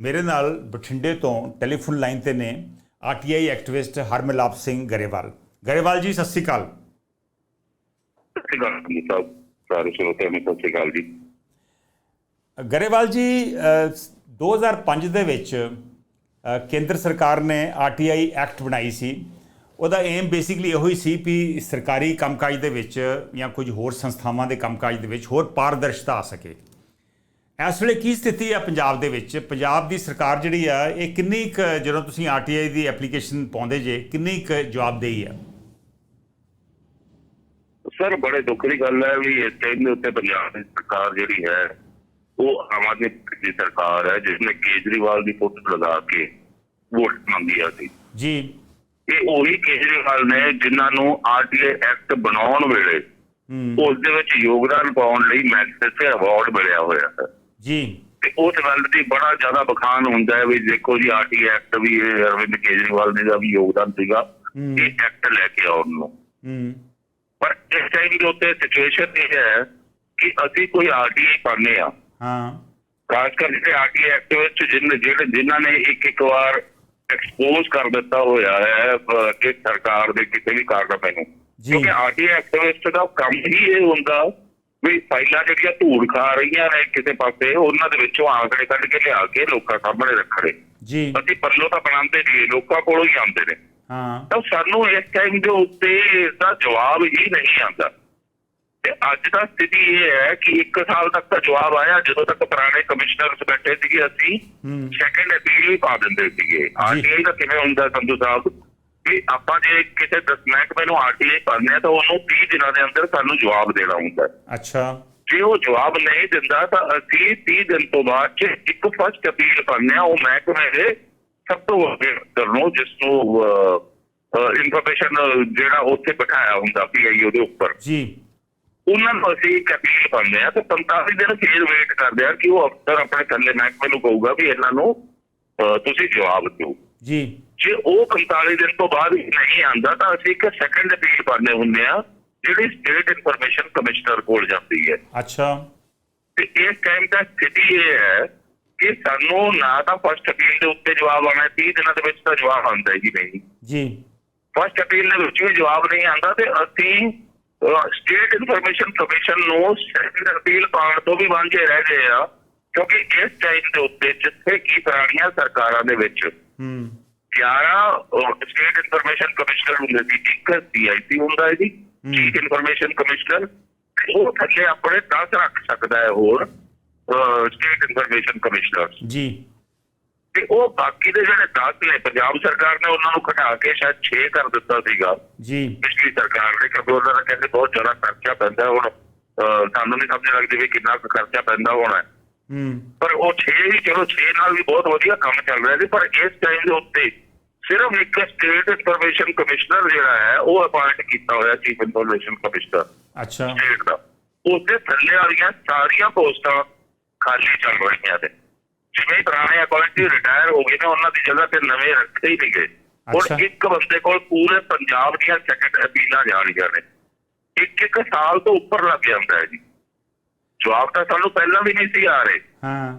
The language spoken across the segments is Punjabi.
ਮੇਰੇ ਨਾਲ ਬਠਿੰਡੇ ਤੋਂ ਟੈਲੀਫੋਨ ਲਾਈਨ ਤੇ ਨੇ ਆਰਟੀਆਈ ਐਕਟਿਵਿਸਟ ਹਰਮਿਲਾਪ ਸਿੰਘ ਗਰੇਵਾਲ। ਗਰੇਵਾਲ ਜੀ ਸਤਿ ਸ਼੍ਰੀ ਅਕਾਲ। ਸਤਿ ਸ਼੍ਰੀ ਅਕਾਲ ਜੀ ਸਾਹਿਬ। ਸਾਰੇ ਸਰੋਤਿਆਂ ਨੂੰ ਸਤਿ ਸ਼੍ਰੀ ਅਕਾਲ ਜੀ। ਗਰੇਵਾਲ ਜੀ ਅ, 2005 ਦੇ ਵਿੱਚ ਕੇਂਦਰ ਸਰਕਾਰ ਨੇ ਆਰਟੀਆਈ ਐਕਟ ਬਣਾਈ ਸੀ। ਉਹਦਾ ਏਮ ਬੇਸਿਕਲੀ ਇਹੋ ਹੀ ਸੀ ਵੀ ਸਰਕਾਰੀ ਕੰਮਕਾਜ ਦੇ ਵਿੱਚ ਜਾਂ ਕੁਝ ਹੋਰ ਸੰਸਥਾਵਾਂ ਦੇ ਕੰਮਕਾਜ ਦੇ ਵਿੱਚ ਹੋਰ ਪਾਰਦਰਸ਼ਤਾ ਆ ਸਕੇ। ਇਸ ਵੇਲੇ ਕੀ ਸਥਿਤੀ ਹੈ ਪੰਜਾਬ ਦੇ ਵਿੱਚ? ਪੰਜਾਬ ਦੀ ਸਰਕਾਰ ਜਿਹੜੀ ਆ ਇਹ ਕਿੰਨੀ ਕੁ ਜਦੋਂ ਤੁਸੀਂ ਆਰਟੀਆਈ ਦੀ ਐਪਲੀਕੇਸ਼ਨ ਪਾਉਂਦੇ ਜੇ ਕਿੰਨੀ ਕੁ ਜਵਾਬਦੇਹੀ ਆ? ਸਰ ਬੜੇ ਦੁੱਖ ਦੀ ਗੱਲ ਹੈ ਵੀ ਇਸ ਟਾਈਮ ਦੇ ਉੱਤੇ ਪੰਜਾਬ ਦੀ ਸਰਕਾਰ ਜਿਹੜੀ ਹੈ ਉਹ ਆਮ ਆਦਮੀ ਦੀ ਸਰਕਾਰ ਹੈ ਜਿਸ ਨੇ ਕੇਜਰੀਵਾਲ ਦੀ ਫੋਟੋ ਲਗਾ ਕੇ ਵੋਟ ਮੰਗੀ ਆ ਸੀ। ਜੀ। ਇਹ ਉਹੀ ਕੇਜਰੀਵਾਲ ਨੇ ਜਿਨ੍ਹਾਂ ਨੂੰ ਆਰਟੀਏ ਐਕਟ ਬਣਾਉਣ ਵੇਲੇ ਉਸ ਦੇ ਵਿੱਚ ਯੋਗਦਾਨ ਪਾਉਣ ਲਈ ਮੈਗਸੇਸੇ ਅਵਾਰਡ ਮਿਲਿਆ ਹੋਇਆ ਹੈ। ਜੀ। ਤੇ ਉਸ ਗੱਲ ਦੀ ਬੜਾ ਜ਼ਿਆਦਾ ਬਖਾਨ ਹੁੰਦਾ ਹੈ ਵੀ ਦੇਖੋ ਜੀ ਆਰਟੀਏ ਐਕਟ ਵੀ ਇਹ ਅਰਵਿੰਦ ਕੇਜਰੀਵਾਲ ਜੀ ਦਾ ਵੀ ਯੋਗਦਾਨ ਸੀਗਾ। ਇਹ ਐਕਟ ਲੈ ਕੇ ਆਉਣ ਨੂੰ। ਪਰ ਇਸ ਟਾਈਮ ਦੇ ਉੱਤੇ ਸਿਚੁਏਸ਼ਨ ਇਹ ਹੈ ਕਿ ਅਸੀਂ ਕੋਈ ਆਰਟੀਆਈ ਪਾਉਂਦੇ ਆ ਹਾਂ। ਖਾਸ ਕਰ ਜਿਹੜੇ ਆਰਟੀਆਈ ਐਕਟਿਵਿਸਟ ਜਿਨ ਜਿਹੜੇ ਜਿਨ੍ਹਾਂ ਨੇ ਇੱਕ ਇੱਕ ਵਾਰ ਐਕਸਪੋਜ਼ ਕਰ ਦਿੱਤਾ ਹੋਇਆ ਹੈ ਕਿ ਸਰਕਾਰ ਦੇ ਕਿਸੇ ਵੀ ਕਾਰਨਾਮੇ ਨੂੰ। ਕਿਉਂਕਿ ਆਰਟੀਆਈ ਐਕਟਿਵਿਸਟ ਦਾ ਕੰਮ ਹੀ ਇਹ ਹੁੰਦਾ ਵੀ ਫਾਈਲਾਂ ਜਿਹੜੀਆਂ ਧੂੜ ਖਾ ਰਹੀਆਂ ਨੇ ਕਿਸੇ ਪਾਸੇ ਉਹਨਾਂ ਦੇ ਵਿੱਚੋਂ ਆંકੜੇ ਕੱਢ ਕੇ ਲਿਆ ਕੇ ਲੋਕਾਂ ਸਾਹਮਣੇ ਰੱਖਣੇ ਜੀ। ਅਸੀਂ ਪੱਲੋਂ ਤਾਂ ਬਣਾਉਂਦੇ ਨਹੀਂ ਲੋਕਾਂ ਕੋਲੋਂ ਹੀ ਆਉਂਦੇ ਨੇ। ਹਾਂ। ਤਾਂ ਸਾਨੂੰ ਇਸ ਟਾਈਮ ਦੇ ਉੱਤੇ ਇਸਦਾ ਜਵਾਬ ਹੀ ਨਹੀਂ ਆਉਂਦਾ। ਤੇ ਅੱਜ ਦਾ ਸਥਿਤੀ ਇਹ ਹੈ ਕਿ 1 ਸਾਲ ਤੱਕ ਤਾਂ ਜਵਾਬ ਆਇਆ ਜਦੋਂ ਤੱਕ ਪੁਰਾਣੇ ਕਮਿਸ਼ਨਰਸ ਬੈਠੇ ਸੀਗੇ ਅਸੀਂ ਸੈਕੰਡ ਅਪੀਲ ਵੀ ਪਾ ਦਿੰਦੇ ਸੀਗੇ। ਆਰਟੀਆਈ ਦਾ ਕਿਵੇਂ ਹੁੰਦਾ ਸੰਧੂ ਸਾਹਿਬ? ਕਿ ਆਪਾਂ ਜੇ ਕਿਸੇ ਦਸ ਮਹਿਕਮੇ ਨੂੰ ਆਰਟੀਆਈ ਪਾਉਂਦੇ ਆ ਤਾਂ ਉਹਨੂੰ 30 ਦਿਨਾਂ ਦੇ ਅੰਦਰ ਸਾਨੂੰ ਜਵਾਬ ਦੇਣਾ ਹੁੰਦਾ ਹੈ। ਅੱਛਾ। ਜੇ ਉਹ ਜਵਾਬ ਨਹੀਂ ਦਿੰਦਾ ਤਾਂ ਅਸੀਂ 30 ਦਿਨ ਤੋਂ ਬਾਅਦ 'ਚ ਇੱਕ ਫਸਟ ਅਪੀਲ ਕਰਨੇ ਆ ਉਹ ਮਹਿਕਮੇ ਦੇ ਸਭ ਤੋਂ ਵੱਡੇ ਅਫਸਰ ਨੂੰ ਜਿਸ ਨੂੰ ਇਨਫੋਰਮੇਸ਼ਨ ਜਿਹੜਾ ਉੱਥੇ ਬਿਠਾਇਆ ਹੁੰਦਾ ਪੀਆਈਓ ਦੇ ਉੱਪਰ। ਜੀ। ਉਹਨਾਂ ਨੂੰ ਅਸੀਂ ਇੱਕ ਅਪੀਲ ਪਾਉਂਦੇ ਆ ਤੇ 45 ਦਿਨ ਫੇਰ ਵੇਟ ਕਰਦੇ ਆ ਕਿ ਉਹ ਅਫਸਰ ਆਪਣੇ ਥੱਲੇ ਮਹਿਕਮੇ ਨੂੰ ਕਹੂਗਾ ਵੀ ਇਹਨਾਂ ਨੂੰ ਅਹ, ਤੁਸੀਂ ਜਵਾਬ ਦਿਓ। ਜੀ। ਜੇ ਉਹ 45 ਦਿਨ ਤੋਂ ਬਾਅਦ ਨਹੀਂ ਆਂਦਾ ਤਾਂ ਅਸੀਂ ਇੱਕ ਸੈਕੰਡ ਅਪੀਲ ਪਾਉਂਦੇ ਹੁੰਦੇ ਆ ਜਿਹੜੀ ਸਟੇਟ ਇਨਫੋਰਮੇਸ਼ਨ ਕਮਿਸ਼ਨਰ ਕੋਲ ਜਾਂਦੀ ਹੈ। ਅੱਛਾ। ਤੇ ਇਸ ਟਾਈਮ ਦਾ ਸਥਿਤੀ ਇਹ ਹੈ ਕਿ ਸਾਨੂੰ ਨਾ ਤਾਂ ਫਸਟ ਅਪੀਲ ਦੇ ਉੱਤੇ ਜਵਾਬ ਆਉਣਾ 30 ਦਿਨਾਂ ਦੇ ਵਿੱਚ ਤਾਂ ਜਵਾਬ ਆਉਂਦਾ ਹੀ ਨਹੀਂ ਜੀ। ਫਸਟ ਅਪੀਲ ਦੇ ਵਿੱਚ ਵੀ ਜਵਾਬ ਨਹੀਂ ਆਉਂਦਾ ਤੇ ਅਸੀਂ ਸਟੇਟ ਇਨਫੋਰਮੇਸ਼ਨ ਕਮਿਸ਼ਨ ਨੂੰ ਸੈਕੰਡ ਅਪੀਲ ਪਾਉਣ ਤੋਂ ਵੀ ਵਾਂਝੇ ਰਹਿ ਗਏ ਆ ਕਿਉਂਕਿ ਇਸ ਟਾਈਮ ਦੇ ਉੱਤੇ ਜਿੱਥੇ ਕੀ ਪੁਰਾਣੀਆਂ ਸਰਕਾਰਾਂ ਦੇ ਵਿੱਚ ਹੂੰ। 11 ਸਟੇਟ ਇਨਫੋਰਮੇਸ਼ਨ ਕਮਿਸ਼ਨਰ ਹੁੰਦੇ ਸੀ ਇੱਕ ਸੀਆਈਸੀ ਹੁੰਦਾ ਹੈ ਜੀ ਚੀਫ ਇਨਫੋਰਮੇਸ਼ਨ ਕਮਿਸ਼ਨਰ ਉਹ ਥੱਲੇ ਆਪਣੇ 10 ਰੱਖ ਸਕਦਾ ਹੈ ਹੋਰ ਸਟੇਟ ਇਨਫੋਰਮੇਸ਼ਨ ਕਮਿਸ਼ਨਰ ਜੀ। ਤੇ ਉਹ ਬਾਕੀ ਦੇ ਜਿਹੜੇ 10 ਨੇ ਪੰਜਾਬ ਸਰਕਾਰ ਨੇ ਉਹਨਾਂ ਨੂੰ ਘਟਾ ਕੇ ਸ਼ਾਇਦ 6 ਕਰ ਦਿੱਤਾ ਸੀਗਾ। ਜੀ। ਪਿਛਲੀ ਸਰਕਾਰ ਨੇ ਕਿਉਂਕਿ ਉਹਨਾਂ ਦਾ ਕਹਿੰਦੇ ਬਹੁਤ ਜ਼ਿਆਦਾ ਖਰਚਾ ਪੈਂਦਾ ਹੁਣ ਸਾਨੂੰ ਨਹੀਂ ਸਮਝ ਲੱਗਦੀ ਵੀ ਕਿੰਨਾ ਖਰਚਾ ਪੈਂਦਾ ਹੋਣਾ ਹੈ। ਹੂੰ ਪਰ ਉਹ 6 ਵੀ ਚਲੋ 6 ਨਾਲ ਵੀ ਬਹੁਤ ਵਧੀਆ ਕੰਮ ਚੱਲ ਰਿਹਾ ਸੀ ਪਰ ਇਸ ਟਾਈਮ ਦੇ ਉੱਤੇ ਸਿਰਫ ਇੱਕ ਸਟੇਟ ਇਨਫੋਰਮੇਸ਼ਨ ਕਮਿਸ਼ਨਰ ਜਿਹੜਾ ਹੈ ਉਹ ਅਪਾਇੰਟ ਕੀਤਾ ਹੋਇਆ ਚੀਫ ਇਨਫੋਰਮੇਸ਼ਨ ਕਮਿਸ਼ਨਰ ਅੱਛਾ। ਸਟੇਟ ਦਾ। ਉਸਦੇ ਥੱਲੇ ਵਾਲੀਆਂ ਸਾਰੀਆਂ ਪੋਸਟਾਂ ਖਾਲੀ ਚੱਲ ਰਹੀਆਂ ਨੇ। ਜਿਵੇਂ ਹੀ ਪੁਰਾਣੇ ਅਪਾਇੰਟੀ ਰਿਟਾਇਰ ਹੋ ਗਏ ਨੇ ਉਹਨਾਂ ਦੀ ਜਗ੍ਹਾ ਤੇ ਨਵੇਂ ਰੱਖੇ ਹੀ ਨਹੀਂ ਗਏ। ਹੁਣ ਇੱਕ ਬੰਦੇ ਕੋਲ ਪੂਰੇ ਪੰਜਾਬ ਦੀਆਂ ਸੈਕੰਡ ਅਪੀਲਾਂ ਜਾ ਰਹੀਆਂ ਨੇ। ਇੱਕ ਇੱਕ ਸਾਲ ਤੋਂ ਉੱਪਰ ਲੱਗ ਜਾਂਦਾ ਹੈ ਜੀ। ਜਵਾਬ ਤਾਂ ਸਾਨੂੰ ਪਹਿਲਾਂ ਵੀ ਨਹੀਂ ਸੀ ਆ ਰਹੇ। ਹਾਂ।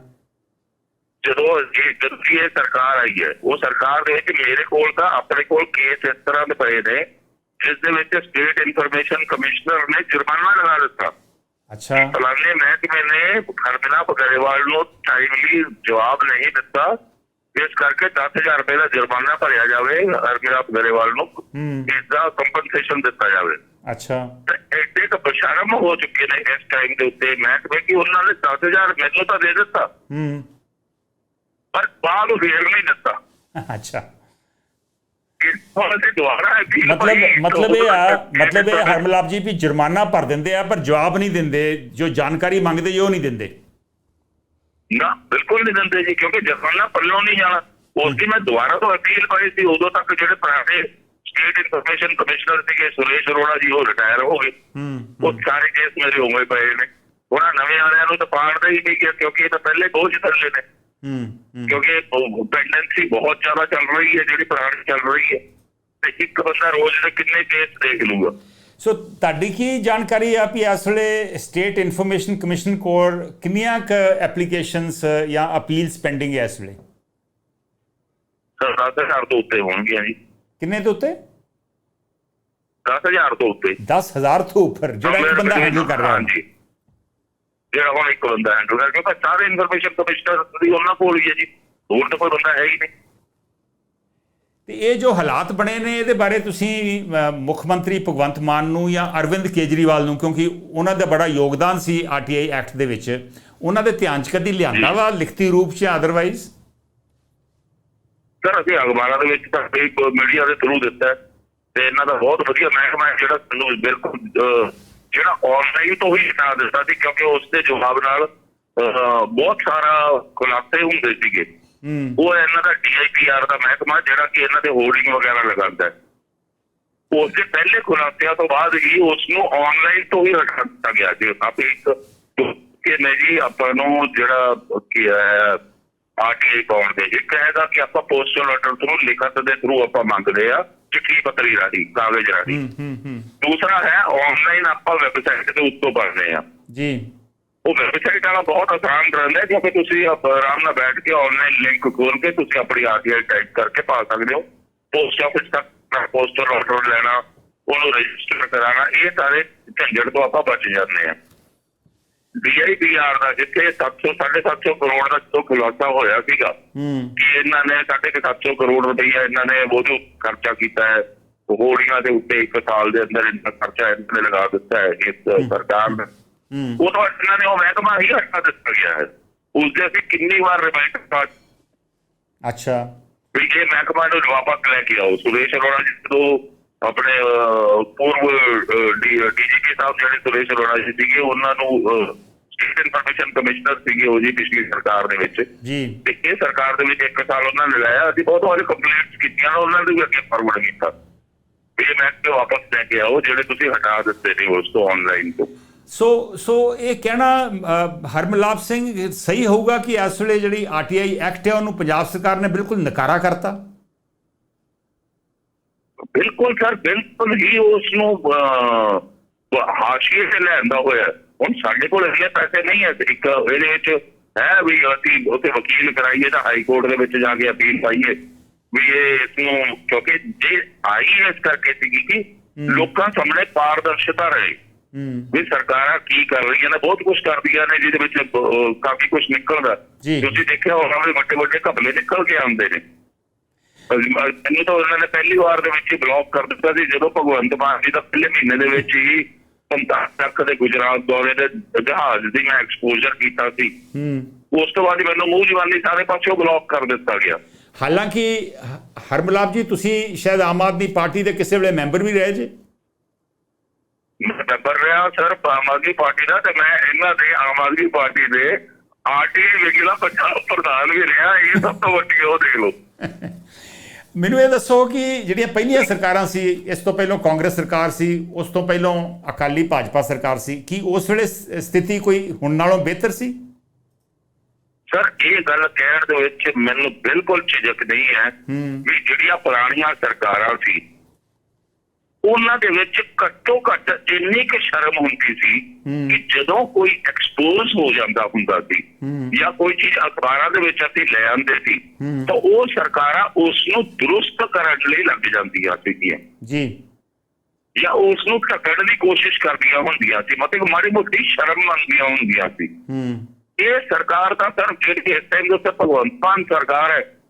ਜਦੋਂ ਇਹ ਜਦੋਂ ਦੀ ਇਹ ਸਰਕਾਰ ਆਈ ਹੈ ਉਹ ਸਰਕਾਰ ਦੇ ਵਿੱਚ ਮੇਰੇ ਕੋਲ ਤਾਂ ਆਪਣੇ ਕੋਲ ਕੇਸ ਇਸ ਤਰ੍ਹਾਂ ਦੇ ਪਏ ਨੇ ਜਿਸ ਦੇ ਵਿੱਚ ਸਟੇਟ ਇਨਫੋਰਮੇਸ਼ਨ ਕਮਿਸ਼ਨਰ ਨੇ ਜੁਰਮਾਨਾ ਲਗਾ ਦਿੱਤਾ। ਅੱਛਾ। ਫਲਾਣੇ ਮਹਿਕਮੇ ਨੇ ਖਰਮਨਾ ਗਰੇਵਾਲ ਨੂੰ ਟਾਈਮਲੀ ਜਵਾਬ ਨਹੀਂ ਦਿੱਤਾ। ਇਸ ਕਰਕੇ 10000 ਰੁਪਏ ਦਾ ਜੁਰਮਾਨਾ ਭਰਿਆ ਜਾਵੇ ਹਰਮਿਲਾ ਗਰੇਵਾਲ ਨੂੰ ਇਸ ਦਾ ਕੰਪਨਸੇਸ਼ਨ ਦਿੱਤਾ ਜਾਵੇ। ਅੱਛਾ। ਤੇ ਐਡੇ ਤਾਂ ਬਸ਼ਰਮ ਹੋ ਚੁੱਕੇ ਨੇ ਇਸ ਟਾਈਮ ਦੇ ਉੱਤੇ ਮਹਿਕਮੇ ਕਿ ਉਹਨਾਂ ਨੇ 10000 ਮੈਨੂੰ ਤਾਂ ਦੇ ਦਿੱਤਾ। ਹੂੰ। ਪਰ ਬਾਅਦ ਨੂੰ ਫੇਰ ਨਹੀਂ ਦਿੱਤਾ। ਅੱਛਾ। ਮਤਲਬ ਮਤਲਬ ਇਹ ਆ ਮਤਲਬ ਇਹ ਹਰਮਲਾਪ ਜੀ ਵੀ ਜੁਰਮਾਨਾ ਭਰ ਦਿੰਦੇ ਆ ਪਰ ਜਵਾਬ ਨਹੀਂ ਦਿੰਦੇ। ਜੋ ਜਾਣਕਾਰੀ ਮੰਗਦੇ ਜੀ ਉਹ ਨਹੀਂ ਦਿੰਦੇ। ਨਾ ਬਿਲਕੁਲ ਨਹੀਂ ਦਿੰਦੇ ਜੀ ਕਿਉਂਕਿ ਜਰਮਾਨਾ ਪੱਲੋਂ ਨਹੀਂ ਜਾਣਾ। ਉਸ ਦੀ ਮੈਂ ਦੁਬਾਰਾ ਤੋਂ ਅਪੀਲ ਪਾਈ ਸੀ ਉਦੋਂ ਤੱਕ ਜਿਹੜੇ ਪੁਰਾਣੇ ਸਟੇਟ ਇਨਫੋਰਮੇਸ਼ਨ ਕਮਿਸ਼ਨਰ ਸੀਗੇ ਸੁਰੇਸ਼ ਅਰੋੜਾ ਜੀ ਉਹ ਰਿਟਾਇਰ ਹੋ ਗਏ। ਉਹ ਸਾਰੇ ਕੇਸ ਮੇਰੇ ਉਵੇਂ ਪਏ ਨੇ। ਉਹਨਾਂ ਨਵੇਂ ਵਾਲਿਆਂ ਨੂੰ ਤਾਂ ਪਾੜਦਾ ਹੀ ਨਹੀਂ ਗਿਆ ਕਿਉਂਕਿ ਇਹ ਤਾਂ ਪਹਿਲੇ ਬੋਝ ਥੱਲੇ ਨੇ। ਹੂੰ ਕਿਉਂਕਿ ਪੈਂਡੈਂਸੀ ਬਹੁਤ ਜ਼ਿਆਦਾ ਚੱਲ ਰਹੀ ਹੈ ਜਿਹੜੀ ਪੁਰਾਣੀ ਚੱਲ ਰਹੀ ਹੈ। ਤੇ ਇੱਕ ਬੰਦਾ ਰੋਜ਼ ਦੇ ਕਿੰਨੇ ਕੇਸ ਦੇਖ ਲੂਗਾ ਸੋ ਤੁਹਾਡੀ ਕੀ ਜਾਣਕਾਰੀ ਆ ਵੀ ਇਸ ਵੇਲੇ ਸਟੇਟ ਇਨਫੋਰਮੇਸ਼ਨ ਕਮਿਸ਼ਨ ਕੋਲ ਕਿੰਨੀਆਂ ਕ ਐਪਲੀਕੇਸ਼ਨਸ ਜਾਂ ਅਪੀਲਸ ਪੈਂਡਿੰਗ ਹੈ ਇਸ ਵੇਲੇ? 10000 ਤੋਂ ਉੱਤੇ ਹੋਣਗੀਆਂ ਜੀ। ਕਿੰਨੇ ਦੇ ਉੱਤੇ? 10000 ਤੋਂ ਉੱਤੇ। 10000 ਤੋਂ ਉੱਪਰ ਜਿਹੜਾ ਇੱਕ ਬੰਦਾ ਹੈਂਡਲ ਕਰ ਰਿਹਾ। ਹਾਂਜੀ। ਜਿਹੜਾ ਹੁਣ ਇੱਕ ਬੰਦਾ ਹੈਂਡਲ ਕਰ ਕਿਉਂਕਿ ਸਾਰੇ ਇਨਫੋਰਮੇਸ਼ਨ ਕਮਿਸ਼ਨਰ ਦੀ ਉਹਨਾਂ ਕੋਲ ਹੀ ਹੈ ਜੀ। ਹੋਰ ਤਾਂ ਕੋਈ ਬੰਦਾ ਹੈ ਹੀ ਨਹੀਂ। ਤੇ ਇਹ ਜੋ ਹਾਲਾਤ ਬਣੇ ਨੇ ਇਹਦੇ ਬਾਰੇ ਤੁਸੀਂ ਮੁੱਖ ਮੰਤਰੀ ਭਗਵੰਤ ਮਾਨ ਨੂੰ ਜਾਂ ਅਰਵਿੰਦ ਕੇਜਰੀਵਾਲ ਨੂੰ ਕਿਉਂਕਿ ਉਹਨਾਂ ਦਾ ਬੜਾ ਯੋਗਦਾਨ ਸੀ ਆਰਟੀਆਈ ਐਕਟ ਦੇ ਵਿੱਚ ਉਹਨਾਂ ਦੇ ਧਿਆਨ 'ਚ ਕਦੀ ਲਿਆਂਦਾ ਵਾ ਲਿਖਤੀ ਰੂਪ 'ਚ ਜਾਂ ਅਦਰਵਾਈਜ਼ ਸਰ ਅਸੀਂ ਅਖਬਾਰਾਂ ਦੇ ਵਿੱਚ ਤਾਂ ਇੱਕ ਮੀਡੀਆ ਦੇ ਥਰੂ ਦਿੱਤਾ ਤੇ ਇਹਨਾਂ ਦਾ ਬਹੁਤ ਵਧੀਆ ਮਹਿਕਮਾ ਹੈ ਜਿਹੜਾ ਸਾਨੂੰ ਬਿਲਕੁਲ ਜਿਹੜਾ ਆਨਲਾਈਨ ਤੋਂ ਹੀ ਹਟਾ ਦਿੱਤਾ ਸੀ ਕਿਉਂਕਿ ਉਸ ਦੇ ਜਵਾਬ ਨਾਲ ਬਹੁਤ ਸਾਰਾ ਖੁਲਾਸੇ ਹੁੰਦੇ ਸੀਗੇ। ਉਹ ਇਹਨਾਂ ਦਾ ਡੀਆਈਪੀਆਰ ਦਾ ਮਹਿਕਮਾ ਜਿਹੜਾ ਕਿ ਇਹਨਾਂ ਦੇ ਹੋਰਡਿੰਗ ਵਗੈਰਾ ਲਗਾਉਂਦਾ ਹੈ। ਉਸ ਦੇ ਪਹਿਲੇ ਖੁਲਾਸਿਆਂ ਤੋਂ ਬਾਅਦ ਹੀ ਉਸ ਨੂੰ ਆਨਲਾਈਨ ਤੋਂ ਹੀ ਹਟਾ ਦਿੱਤਾ ਗਿਆ ਸੀ ਆਪੇ ਇੱਕ ਕਿ ਨਹੀਂ ਜੀ ਆਪਾਂ ਨੂੰ ਜਿਹੜਾ ਕੀ ਹੈ ਆਰਟੀਆਈ ਪਾਉਣ ਦੇ ਇੱਕ ਹੈਗਾ ਕਿ ਆਪਾਂ ਪੋਸਟਲ ਆਰਡਰ ਥਰੂ ਲਿਖਤ ਦੇ ਥਰੂ ਆਪਾਂ ਮੰਗਦੇ ਆ ਚਿੱਠੀ ਪੱਤਰੀ ਰਾਹੀਂ ਕਾਗਜ਼ ਰਾਹੀਂ। ਹੂੰ ਹੂੰ ਹੂੰ। ਦੂਸਰਾ ਹੈ ਆਨਲਾਈਨ ਆਪਾਂ ਵੈਬਸਾਈਟ ਦੇ ਉੱਤੋਂ ਭਰਦੇ ਆ ਜੀ। ਉਹ ਵੈਬਸਾਈਟ ਵਾਲਾ ਬਹੁਤ ਆਸਾਨ ਰਹਿੰਦਾ ਹੈ ਕਿਉਂਕਿ ਤੁਸੀਂ ਆਰਾਮ ਨਾਲ ਬੈਠ ਕੇ ਆਨਲਾਈਨ ਲਿੰਕ ਖੋਲ ਕੇ ਤੁਸੀਂ ਆਪਣੀ ਆਰਟੀਆਈ ਟਾਈਪ ਕਰਕੇ ਪਾ ਸਕਦੇ ਹੋ। ਪੋਸਟ ਆਫਿਸ ਤੱਕ ਪੋਸਟਲ ਆਰਡਰ ਲੈਣਾ ਉਹਨੂੰ ਰਜਿਸਟਰ ਕਰਾਉਣਾ ਇਹ ਸਾਰੇ ਝੰਜਟ ਤੋਂ ਆਪਾਂ ਬਚ ਜਾਂਦੇ ਆ ਡੀਆਈਪੀਆਰ ਦਾ ਜਿੱਥੇ 700 750 ਕਰੋੜ ਦਾ ਜੋ ਖੁਲਾਸਾ ਹੋਇਆ ਸੀਗਾ ਕਿ ਇਹਨਾਂ ਨੇ ਸਾਢੇ ਕੁ 700 ਕਰੋੜ ਰੁਪਈਆ ਇਹਨਾਂ ਨੇ ਉਹਦੇ ਖਰਚਾ ਕੀਤਾ ਹੈ ਹੋੜੀਆਂ ਦੇ ਉੱਤੇ ਇੱਕ ਸਾਲ ਦੇ ਅੰਦਰ ਇੰਨਾ ਖਰਚਾ ਇਹਨਾਂ ਨੇ ਲਗਾ ਦਿੱਤਾ ਹੈ ਇਸ ਸਰਕਾਰ ਨੇ। ਉਹ ਤਾਂ ਇਹਨਾਂ ਨੇ ਉਹ ਮਹਿਕਮਾ ਹੀ ਹਟਾ ਦਿੱਤਾ ਗਿਆ ਹੈ। ਉਸ ਦੇ ਅਸੀਂ ਕਿੰਨੀ ਵਾਰ ਰਿਮਾਈਂਡ ਕਰ ਅੱਛਾ। ਵੀ ਇਹ ਮਹਿਕਮਾ ਨੂੰ ਵਾਪਸ ਲੈ ਕੇ ਆਓ। ਸੁਰੇਸ਼ ਅਰੋੜਾ ਜੀ ਤੋਂ ਆਪਣੇ ਪੂਰਵ ਡੀਜੀਪੀ ਸਾਹਿਬ ਜਿਹੜੇ ਸੁਰੇਸ਼ ਅਰੋੜਾ ਜੀ ਸੀਗੇ ਉਹਨਾਂ ਨੂੰ ਸਟੇਟ ਇਨਫੋਰਮੇਸ਼ਨ ਕਮਿਸ਼ਨਰ ਸੀਗੇ ਉਹ ਜੀ ਪਿਛਲੀ ਸਰਕਾਰ ਦੇ ਵਿੱਚ। ਜੀ। ਤੇ ਇਹ ਸਰਕਾਰ ਦੇ ਵਿੱਚ ਇੱਕ ਸਾਲ ਉਹਨਾਂ ਨੇ ਲਾਇਆ। ਅਸੀਂ ਬਹੁਤ ਵਾਰੀ ਕੰਪਲੇਂਟਸ ਕੀਤੀਆਂ ਉਹਨਾਂ ਨੇ ਵੀ ਅੱਗੇ ਫਾਰਵਰਡ ਕੀਤਾ। ਵੀ ਇਹ ਮਹਿਕਮੇ ਵਾਪਸ ਲੈ ਕੇ ਆਓ ਜਿਹੜੇ ਤੁਸੀਂ ਹਟਾ ਦਿੱਤੇ ਨੇ ਉਸ ਤੋਂ ਆਨਲਾਈਨ ਤੋਂ। ਸੋ ਸੋ ਇਹ ਕਹਿਣਾ ਹਰਮਲਾਪ ਸਿੰਘ ਸਹੀ ਹੋਊਗਾ ਕਿ ਇਸ ਵੇਲੇ ਜਿਹੜੀ ਆਰਟੀਆਈ ਐਕਟ ਹੈ ਉਹਨੂੰ ਪੰਜਾਬ ਸਰਕਾਰ ਨੇ ਬਿਲਕੁਲ ਨਕਾਰਾ ਕਰਤਾ? ਬਿਲਕੁਲ ਸਰ ਬਿਲਕੁਲ ਹੀ ਉਸ ਨੂੰ ਹਾਸ਼ੀਏ ਤੇ ਲੈਂਦਾ ਹੋਇਆ। ਹੁਣ ਸਾਡੇ ਕੋਲ ਇੰਨੇ ਪੈਸੇ ਨਹੀਂ ਹੈ। ਇੱਕ ਇਹਦੇ ਵਿੱਚ ਹੈ ਵੀ ਅਸੀਂ ਉੱਥੇ ਵਕੀਲ ਕਰਾਈਏ ਤਾਂ ਹਾਈ ਕੋਰਟ ਦੇ ਵਿੱਚ ਜਾ ਕੇ ਅਪੀਲ ਪਾਈਏ ਵੀ ਇਹ ਇਸ ਨੂੰ ਕਿਉਂਕਿ ਜੇ ਆਈ ਇਸ ਕਰਕੇ ਸੀਗੀ ਕਿ ਲੋਕਾਂ ਸਾਹਮਣੇ ਪਾਰਦਰਸ਼ਤਾ ਰਹੇ। ਵੀ ਸਰਕਾਰਾਂ ਕੀ ਕਰ ਰਹੀਆਂ ਨੇ ਬਹੁਤ ਕੁਝ ਕਰਦੀਆਂ ਨੇ ਜਿਹਦੇ ਵਿੱਚ ਕਾਫੀ ਕੁਝ ਨਿਕਲਦਾ। ਤੁਸੀਂ ਦੇਖਿਆ ਹੋਣਾ ਵੀ ਵੱਡੇ ਵੱਡੇ ਘਪਲੇ ਨਿਕਲ ਕੇ ਆਉਂਦੇ ਨੇ। ਮੈਨੂੰ ਤਾਂ ਉਹਨਾਂ ਨੇ ਪਹਿਲੀ ਵਾਰ ਦੇ ਵਿੱਚ ਹੀ ਬਲੌਕ ਕਰ ਦਿੱਤਾ ਸੀ ਜਦੋਂ ਭਗਵੰਤ ਮਾਨ ਜੀ ਦਾ ਪਹਿਲੇ ਮਹੀਨੇ ਦੇ ਵਿੱਚ ਹੀ 45 ਲੱਖ ਦੇ ਗੁਜਰਾਤ ਦੌਰੇ ਦੇ ਜਹਾਜ਼ ਦੀ ਮੈਂ ਐਕਸਪੋਜ਼ਰ ਕੀਤਾ ਸੀ। ਹੂੰ। ਉਸ ਤੋਂ ਬਾਅਦ ਹੀ ਮੈਨੂੰ ਮੂੰਹ ਜਵਾਨੀ ਸਾਰੇ ਪਾਸਿਓਂ ਬਲੌਕ ਕਰ ਦਿੱਤਾ ਗਿਆ। ਹਾਲਾਂਕਿ ਹ- ਹਰਮਲਾਪ ਜੀ ਤੁਸੀਂ ਸ਼ਾਇਦ ਆਮ ਆਦਮੀ ਪਾਰਟੀ ਦੇ ਕਿਸੇ ਵੇਲੇ ਮੈਂਬਰ ਵੀ ਰਹੇ ਜੇ? ਮੈਂਬਰ ਰਿਹਾ ਸਰ ਆਮ ਆਦਮੀ ਪਾਰਟੀ ਦਾ ਤੇ ਮੈਂ ਇਹਨਾਂ ਦੇ ਆਮ ਆਦਮੀ ਪਾਰਟੀ ਦੇ ਆਰਟੀ ਵਿਗਲਾ ਪੰਜਾਬ ਪ੍ਰਧਾਨ ਵੀ ਰਿਹਾ ਇਹ ਸਭ ਤੋਂ ਵੱਡੀ ਉਹ ਦੇਖ ਲਓ। ਮੈਨੂੰ ਇਹ ਦੱਸੋ ਕਿ ਜਿਹੜੀਆਂ ਪਹਿਲੀਆਂ ਸਰਕਾਰਾਂ ਸੀ ਇਸ ਤੋਂ ਪਹਿਲਾਂ ਕਾਂਗਰਸ ਸਰਕਾਰ ਸੀ ਉਸ ਤੋਂ ਪਹਿਲਾਂ ਅਕਾਲੀ ਭਾਜਪਾ ਸਰਕਾਰ ਸੀ ਕੀ ਉਸ ਵੇਲੇ ਸਥਿਤੀ ਕੋਈ ਹੁਣ ਨਾਲੋਂ ਬਿਹਤਰ ਸੀ? ਸਰ ਇਹ ਗੱਲ ਕਹਿਣ ਦੇ ਵਿੱਚ ਮੈਨੂੰ ਬਿਲਕੁਲ ਝਿਜਕ ਨਹੀਂ ਹੂੰ। ਵੀ ਜਿਹੜੀਆਂ ਪੁਰਾਣੀਆਂ ਸਰਕਾਰਾਂ ਸੀ ਉਹਨਾਂ ਦੇ ਵਿੱਚ ਘੱਟੋ ਘੱਟ ਇੰਨੀ ਕੁ ਸ਼ਰਮ ਹੁੰਦੀ ਸੀ। ਕਿ ਜਦੋਂ ਕੋਈ ਐਕਸਪੋਜ਼ ਹੋ ਜਾਂਦਾ ਹੁੰਦਾ ਸੀ। ਜਾਂ ਕੋਈ ਚੀਜ਼ ਅਖਬਾਰਾਂ ਦੇ ਵਿੱਚ ਅਸੀਂ ਲੈ ਆਉਂਦੇ ਸੀ। ਤਾਂ ਉਹ ਸਰਕਾਰਾਂ ਉਸ ਨੂੰ ਦਰੁਸਤ ਕਰਨ ਲਈ ਲੱਗ ਜਾਂਦੀਆਂ ਸੀਗੀਆਂ ਜੀ ਜਾਂ ਉਸ ਨੂੰ ਢੱਕਣ ਦੀ ਕੋਸ਼ਿਸ਼ ਕਰਦੀਆਂ ਹੁੰਦੀਆਂ ਸੀ ਮਤਲਬ ਮਾੜੀ ਮੋਟੀ ਸ਼ਰਮ ਮੰਗਦੀਆਂ ਹੁੰਦੀਆਂ ਸੀ ਇਹ ਸਰਕਾਰ ਤਾਂ ਸਰ ਜਿਹੜੀ ਇਸ ਟਾਈਮ ਦੇ ਉੱਤੇ ਭਗਵੰਤ ਮਾਨ ਸਰਕਾਰ ਹੈ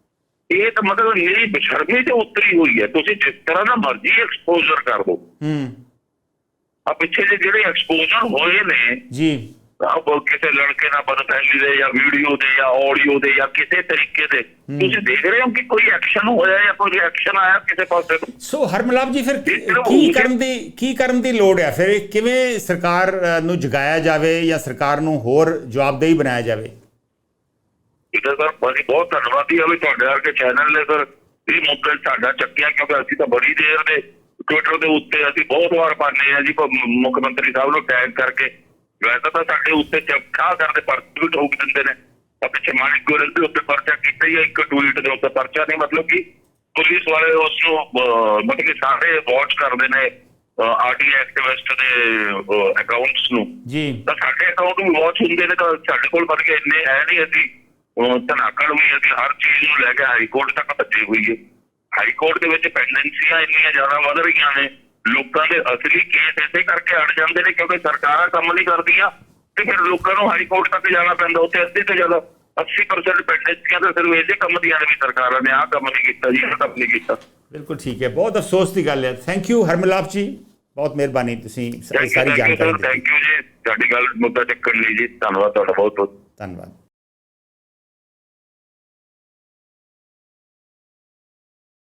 ਇਹ ਤਾਂ ਮਤਲਬ ਮੇਰੀ ਬਸ਼ਰਮੀ ਤੇ ਉਤਰੀ ਹੋਈ ਹੈ। ਤੁਸੀਂ ਜਿਸ ਤਰ੍ਹਾਂ ਦਾ ਮਰਜ਼ੀ ਐਕਸਪੋਜ਼ਰ ਕਰ ਦਿਓ ਹੂੰ। ਆ ਪਿੱਛੇ ਜਿਹੇ ਜਿਹੜੇ ਐਕਸਪੋਜ਼ਰ ਹੋਏ ਨੇ ਜੀ। ਉਹ ਕਿਸੇ ਲੜਕੇ ਨਾਲ ਬਦਫੈਲੀ ਦੇ ਜਾਂ ਵੀਡੀਓ ਦੇ ਜਾਂ ਆਡੀਓ ਦੇ ਜਾਂ ਕਿਸੇ ਤਰੀਕੇ ਦੇ। ਤੁਸੀਂ ਦੇਖ ਰਹੇ ਹੋ ਕਿ ਕੋਈ ਐਕਸ਼ਨ ਹੋਇਆ ਜਾਂ ਕੋਈ ਰਿਐਕਸ਼ਨ ਆਇਆ ਕਿਸੇ ਪਾਸੇ ਤੋਂ? ਸੋ ਹਰਮਲਾਪ ਜੀ ਫਿਰ ਕੀ- ਕਰਨ ਦੀ ਕੀ ਕਰਨ ਦੀ ਲੋੜ ਹੈ? ਫਿਰ ਕਿਵੇਂ ਸਰਕਾਰ ਨੂੰ ਜਗਾਇਆ ਜਾਵੇ ਜਾਂ ਸਰਕਾਰ ਨੂੰ ਹੋਰ ਜਵਾਬਦੇਹੀ ਬਣਾਇਆ ਜਾਵੇ? ਇਹਦਾ ਸਰ ਬੜੀ ਬਹੁਤ ਧੰਨਵਾਦੀ ਹਾਂ ਵੀ ਤੁਹਾਡੇ ਵਰਗੇ ਚੈਨਲ ਨੇ ਸਰ ਇਹ ਮੁੱਦਾ ਸਾਡਾ ਚੱਕਿਆ ਕਿਉਂਕਿ ਅਸੀਂ ਤਾਂ ਬੜੀ ਦੇਰ ਦੇ ਟਵਿੱਟਰ ਦੇ ਉੱਤੇ ਅਸੀਂ ਬਹੁਤ ਵਾਰ ਪਾਉਂਦੇ ਆ ਜੀ ਮੁੱਖ ਮੰਤਰੀ ਸਾਹਿਬ ਨੂੰ ਟੈਗ ਕਰਕੇ। ਵੈਸੇ ਤਾਂ ਸਾਡੇ ਉੱਤੇ ਚਮਕਾ ਕਰਦੇ ਪਰਚੇ ਵੀ ਠੋਕ ਦਿੰਦੇ ਨੇ। ਆ ਪਿੱਛੇ ਮਾਨਿਕ ਗੋਰਲ ਦੇ ਉੱਤੇ ਪਰਚਾ ਕੀਤਾ ਹੀ ਆ, ਇੱਕ ਟਵੀਟ ਦੇ ਉੱਤੇ ਪਰਚਾ ਨਹੀਂ ਮਤਲਬ ਕਿ ਪੁਲਿਸ ਵਾਲੇ ਉਸ ਨੂੰ ਮਤਲਬ ਕਿ ਸਾਰੇ ਵਾਚ ਕਰਦੇ ਨੇ ਆਰਟੀ ਐਕਟਿਵਿਸਟ ਦੇ ਅਕਾਊਂਟਸ ਨੂੰ। ਜੀ। ਤਾਂ ਸਾਡੇ ਅਕਾਊਂਟ ਵੀ ਵਾਚ ਹੁੰਦੇ ਨੇ ਤਾਂ ਸਾਡੇ ਕੋਲ ਬਣ ਕੇ ਇੰਨੇ ਹੈ ਨਹੀਂ ਅਸੀਂ। ਉਹ ਧਨਾਕੜ ਵੀ ਅਸੀਂ ਹਰ ਚੀਜ਼ ਨੂੰ ਲੈ ਕੇ ਹਾਈ ਕੋਰਟ ਤੱਕ ਭੱਜੀ ਹੋਈ ਹੈ। ਹਾਈ ਕੋਰਟ ਦੇ ਵਿੱਚ ਪੈਂਡੈਂਸੀਆਂ ਇੰਨੀਆਂ ਜ਼ਿਆਦਾ ਵੱਧ ਰਹੀਆਂ ਨੇ ਲੋਕਾਂ ਦੇ ਅਸਲੀ ਕੇਸ ਇਸੇ ਕਰਕੇ ਅੜ ਜਾਂਦੇ ਨੇ ਕਿਉਂਕਿ ਸਰਕਾਰਾਂ ਕੰਮ ਨਹੀਂ ਕਰਦੀਆਂ ਤੇ ਫਿਰ ਲੋਕਾਂ ਨੂੰ ਹਾਈ ਕੋਰਟ ਤੱਕ ਜਾਣਾ ਪੈਂਦਾ ਉੱਥੇ ਅੱਧੇ ਤੋਂ ਜ਼ਿਆਦਾ 80% ਪੈਂਡੈਂਸੀਆਂ ਤਾਂ ਸਿਰਫ ਇਸੇ ਕੰਮ ਦੀਆਂ ਨੇ ਸਰਕਾਰਾਂ ਨੇ ਆਹ ਕੰਮ ਨਹੀਂ ਕੀਤਾ ਜੀ ਆਹ ਕੰਮ ਨਹੀਂ ਕੀਤਾ। ਬਿਲਕੁਲ ਠੀਕ ਹੈ ਬਹੁਤ ਅਫਸੋਸ ਦੀ ਗੱਲ ਹੈ। ਥੈਂਕ ਯੂ ਹਰਮਲਾਪ ਜੀ। ਬਹੁਤ ਮਿਹਰਬਾਨੀ ਤੁਸੀਂ ਸਾਰੀ ਜਾਣਕਾਰੀ ਦਿੱਤੀ ਥੈਂਕ ਯੂ ਜੀ। ਤੁਹਾਡੀ ਗੱਲ ਮੁੱਦਾ ਚੱਕਣ ਲਈ ਜੀ। ਧੰਨਵਾਦ ਤੁਹਾਡਾ ਬਹੁਤ ਬਹੁਤ ਧੰਨਵਾਦ।